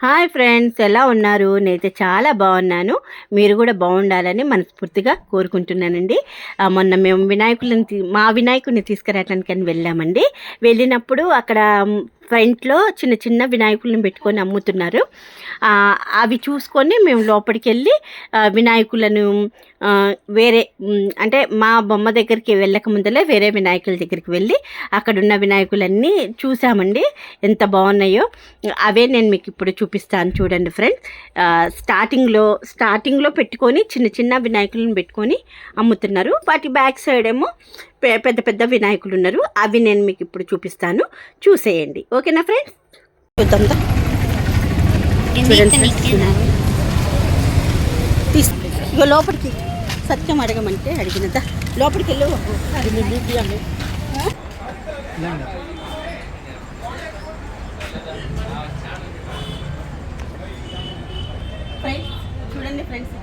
Hi friends ఎలా ఉన్నారు? నేనైతే చాలా బాగున్నాను. మీరు కూడా బాగుండాలని మనస్ఫూర్తిగా కోరుకుంటున్నానండి. మొన్న మేము వినాయకులను మా వినాయకుడిని తీసుకురావటానికని అని వెళ్ళామండి. వెళ్ళినప్పుడు అక్కడ ఫ్రంట్లో చిన్న చిన్న వినాయకులను పెట్టుకొని అమ్ముతున్నారు. అవి చూసుకొని మేము లోపలికి వెళ్ళి వినాయకులను వేరే అంటే మా బొమ్మ దగ్గరికి వెళ్ళక ముందలే వేరే వినాయకుల దగ్గరికి వెళ్ళి అక్కడున్న వినాయకులన్నీ చూసామండి. ఎంత బాగున్నాయో. అవే నేను మీకు ఇప్పుడు చూపిస్తాను చూడండి ఫ్రెండ్స్. స్టార్టింగ్లో స్టార్టింగ్లో పెట్టుకొని చిన్న చిన్న వినాయకులను పెట్టుకొని అమ్ముతున్నారు. వాటి బ్యాక్ సైడ్ ఏమో పెద్ద పెద్ద వినాయకులు ఉన్నారు అవి నేను మీకు ఇప్పుడు చూపిస్తాను. చూసేయండి. ఓకేనా ఫ్రెండ్స్? చూద్దాం ఇగో లోపలికి సత్యం అడగమంటే అడిగినదా లోపలికి వెళ్ళు. చూడండి ఫ్రెండ్స్.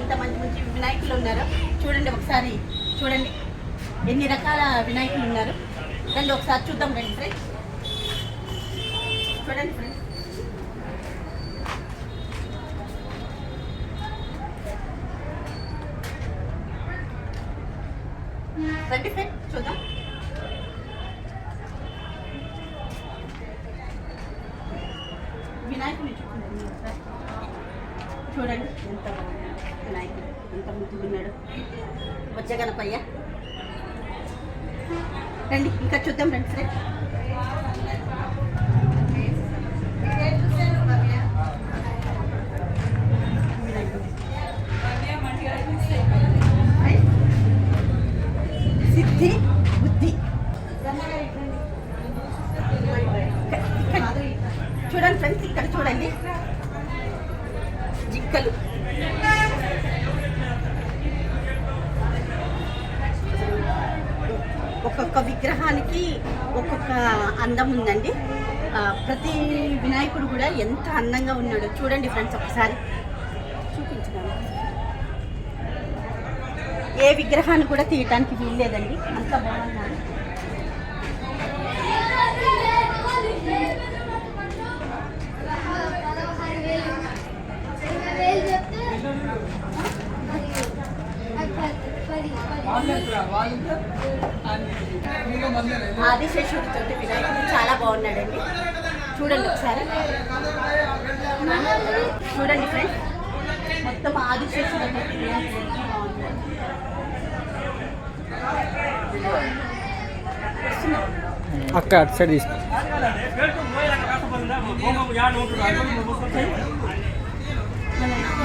ఇంత మంచి మంచి వినాయకులు ఉన్నారు? చూడండి ఒకసారి. చూడండి. ఎన్ని రకాల వినాయకులు ఉన్నారు? రండి ఒకసారి చూద్దాం రండి ఫ్రెండ్స్ చూడండి ఫ్రెండ్స్ రండి ఫ్రెండ్ చూద్దాం. వినాయకుడిని చూడండి. చూడండి ఎంత వినాయకుడు ఎంత ముద్దుగున్నాడు వచ్చే గణపయ్య రండి ఇంకా చూద్దాం రండి సరే. సిద్ధి బుద్ధి. చూడండి ఫ్రెండ్స్ ఇక్కడ చూడండి. జిక్కలు. ఒక్కొక్క విగ్రహానికి ఒక్కొక్క అందం ఉందండి. ప్రతి వినాయకుడు కూడా ఎంత అందంగా ఉన్నాడో చూడండి ఫ్రెండ్స్ ఒకసారి. చూపించడానికి ఏ విగ్రహాన్ని కూడా తీయటానికి వీల్లేదండి. అంత బాగున్నాడు. ఆదిశేషుడితో వినాయకుడు చాలా బాగున్నాడండి. చూడండి ఒకసారి. చూడండి ఫ్రెండ్స్. మొత్తం ఆదిశేషుడు వినాయకుడు. అక్క అటు సైడ్ తీసుకో.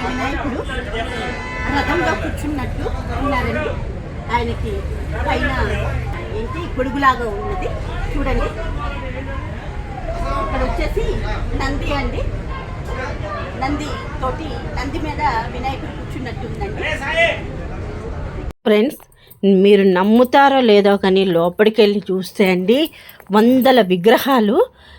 వినాయకుడు రథంలో కూర్చున్నట్టు ఉన్నారండి. ఆయనకి పైన ఏంటి గొడుగులాగా ఉన్నది. చూడండి. ఇక్కడ వచ్చేసి నంది అండి. నంది తోటి నంది మీద వినాయకుడు కూర్చున్నట్టు ఉందండి. ఫ్రెండ్స్ మీరు నమ్ముతారో లేదో కానీ లోపలికి వెళ్ళి చూస్తే అండి వందల విగ్రహాలు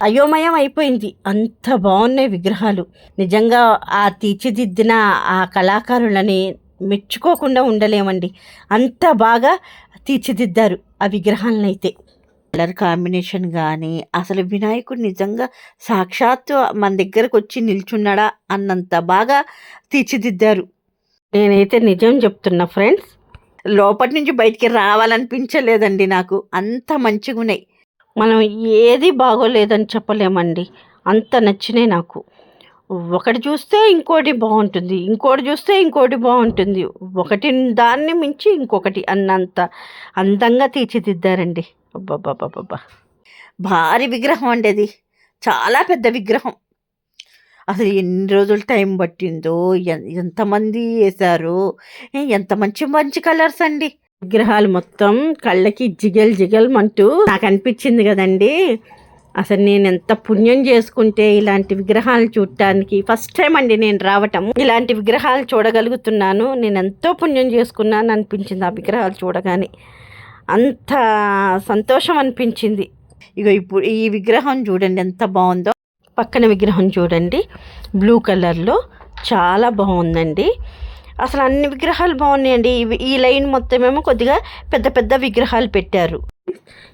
అయోమయం అయిపోయింది. అంత బాగున్నాయి విగ్రహాలు. నిజంగా ఆ తీర్చిదిద్దిన ఆ కళాకారులని మెచ్చుకోకుండా ఉండలేమండి. అంత బాగా తీర్చిదిద్దారు ఆ విగ్రహాలను అయితే కలర్ కాంబినేషన్ కానీ అసలు వినాయకుడు నిజంగా సాక్షాత్తు మన దగ్గరకు వచ్చి నిల్చున్నాడా అన్నంత బాగా తీర్చిదిద్దారు. నేనైతే నిజం చెప్తున్నా ఫ్రెండ్స్ లోపటి నుంచి బయటికి రావాలనిపించలేదండి నాకు. అంత మంచిగా ఉన్నాయి మనం ఏది బాగోలేదని చెప్పలేమండి. అంత నచ్చినాయి నాకు. ఒకటి చూస్తే ఇంకోటి బాగుంటుంది ఇంకోటి చూస్తే ఇంకోటి బాగుంటుంది. ఒకటి దాన్ని మించి ఇంకొకటి అన్నంత అందంగా తీర్చిదిద్దారండి. అబ్బబ్బబ్బబ్బా భారీ విగ్రహం అండి అది. చాలా పెద్ద విగ్రహం. అసలు ఎన్ని రోజులు టైం పట్టిందో ఎంతమంది వేశారు? ఎంత మంచి మంచి కలర్స్ అండి. విగ్రహాలు మొత్తం కళ్ళకి జిగల్ జిగల్మంటూ నాకు అనిపించింది కదండి. అసలు నేను ఎంత పుణ్యం చేసుకుంటే ఇలాంటి విగ్రహాలు చూడటానికి ఫస్ట్ టైం అండి నేను రావటం. ఇలాంటి విగ్రహాలు చూడగలుగుతున్నాను. నేను ఎంతో పుణ్యం చేసుకున్నాను అనిపించింది ఆ విగ్రహాలు చూడగానే. అంత సంతోషం అనిపించింది. ఇగో ఇప్పుడు ఈ విగ్రహం చూడండి ఎంత బాగుందో. పక్కన విగ్రహం చూడండి. బ్లూ కలర్లో చాలా బాగుందండి. అసలు అన్ని విగ్రహాలు బాగున్నాయండి. ఈ లైన్ మొత్తం ఏమో కొద్దిగా పెద్ద పెద్ద విగ్రహాలు పెట్టారు.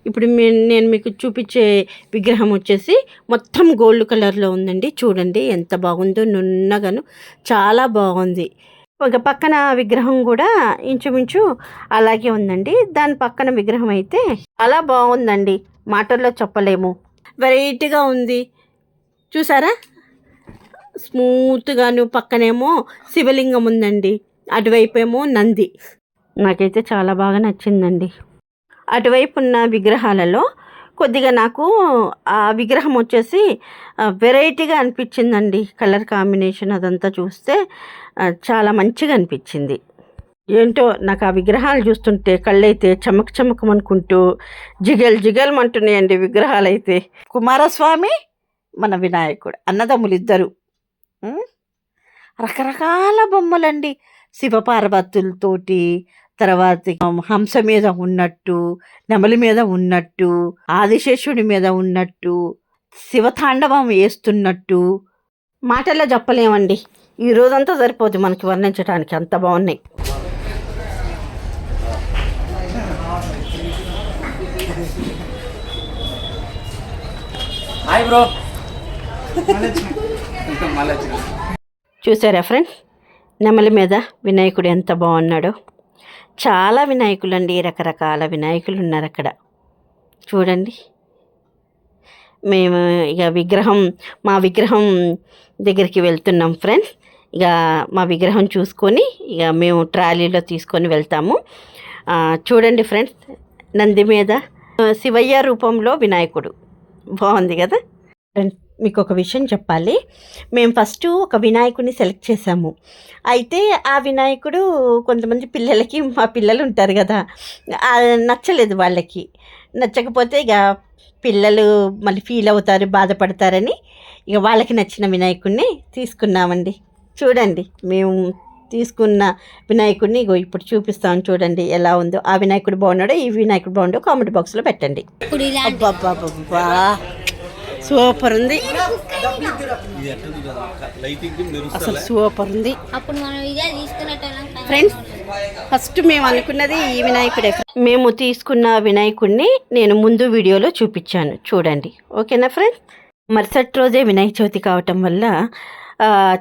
ఇప్పుడు నేను మీకు చూపించే విగ్రహం వచ్చేసి మొత్తం గోల్డ్ కలర్లో ఉందండి. చూడండి ఎంత బాగుందో నున్నగాను చాలా బాగుంది. ఒక పక్కన విగ్రహం కూడా ఇంచుమించు అలాగే ఉందండి. దాని పక్కన విగ్రహం అయితే చాలా బాగుందండి. మాటల్లో చెప్పలేము. వెరైటీగా ఉంది. చూసారా? స్మూత్గాను పక్కనేమో శివలింగం ఉందండి. అటువైపు ఏమో నంది. నాకైతే చాలా బాగా నచ్చిందండి. అటువైపు ఉన్న విగ్రహాలలో కొద్దిగా నాకు ఆ విగ్రహం వచ్చేసి వెరైటీగా అనిపించిందండి. కలర్ కాంబినేషన్ అదంతా చూస్తే చాలా మంచిగా అనిపించింది. ఏంటో నాకు ఆ విగ్రహాలు చూస్తుంటే కళ్ళైతే చమక్ చమకమనుకుంటూ జిగల్ జిగల్మంటున్నాయండి విగ్రహాలు అయితే కుమారస్వామి మన వినాయకుడు అన్నదమ్ములు ఇద్దరు రకరకాల బొమ్మలండి. శివపార్వతులతోటి తర్వాత హంస మీద ఉన్నట్టు నెమలి మీద ఉన్నట్టు ఆదిశేషుడి మీద ఉన్నట్టు శివతాండవం వేస్తున్నట్టు. మాటల్లో చెప్పలేమండి. ఈ రోజంతా సరిపోదు మనకి వర్ణించడానికి అంత బాగున్నాయి. Hi bro. చూసారా ఫ్రెండ్స్ నెమలి మీద వినాయకుడు ఎంత బాగున్నాడో. చాలా వినాయకులు అండి రకరకాల వినాయకులు ఉన్నారు అక్కడ. చూడండి. మేము ఇక విగ్రహం మా విగ్రహం దగ్గరికి వెళ్తున్నాం ఫ్రెండ్స్ ఇక మా విగ్రహం చూసుకొని ఇక మేము ట్రాలీలో తీసుకొని వెళ్తాము. చూడండి ఫ్రెండ్స్ నంది మీద శివయ్య రూపంలో వినాయకుడు. బాగుంది కదా? ఫ్రెండ్స్ మీకు ఒక విషయం చెప్పాలి. మేము ఫస్ట్ ఒక వినాయకుడిని సెలెక్ట్ చేసాము. అయితే ఆ వినాయకుడు కొంతమంది పిల్లలకి మా పిల్లలు ఉంటారు కదా నచ్చలేదు వాళ్ళకి. నచ్చకపోతే ఇక పిల్లలు మళ్ళీ ఫీల్ అవుతారు బాధపడతారని ఇక వాళ్ళకి నచ్చిన వినాయకుడిని తీసుకున్నామండి. చూడండి మేము తీసుకున్న వినాయకుడిని ఇగో ఇప్పుడు చూపిస్తాం చూడండి ఎలా ఉందో. ఆ వినాయకుడు బాగున్నాడో ఈ వినాయకుడు బాగుండో కామెంట్ బాక్స్లో పెట్టండి. సూపర్ ఉంది. అసలు సూపర్ ఉంది. ఫ్రెండ్స్ ఫస్ట్ మేము అనుకున్నది ఈ వినాయకుడే. మేము తీసుకున్న వినాయకుడిని నేను ముందు వీడియోలో చూపించాను. చూడండి. ఓకేనా ఫ్రెండ్స్ మరుసటి రోజే వినాయక చవితి కావటం వల్ల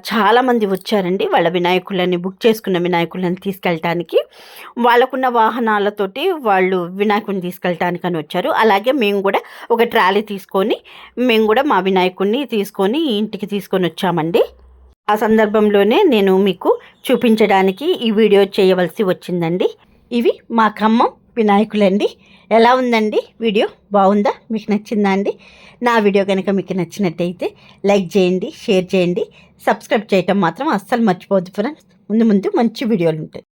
చాలామంది వచ్చారండి. వాళ్ళ వినాయకులని బుక్ చేసుకున్న వినాయకులను తీసుకెళ్ళటానికి. వాళ్ళకున్న వాహనాలతోటి వాళ్ళు వినాయకుడిని తీసుకెళ్ళటానికి అని వచ్చారు. అలాగే మేము కూడా ఒక ట్రాలీ తీసుకొని మేము కూడా మా వినాయకుడిని తీసుకొని ఇంటికి తీసుకొని వచ్చామండి. ఆ సందర్భంలోనే నేను మీకు చూపించడానికి ఈ వీడియో చేయవలసి వచ్చిందండి. ఇవి మా ఖమ్మం వినాయకులండి. ఎలా ఉందండి? వీడియో బాగుందా? మీకు నచ్చిందా అండి? నా వీడియో కనుక మీకు నచ్చినట్టయితే లైక్ చేయండి షేర్ చేయండి. సబ్స్క్రైబ్ చేయటం మాత్రం అస్సలు మర్చిపోవద్దు ఫ్రెండ్స్. ముందు ముందు మంచి వీడియోలు ఉంటాయి.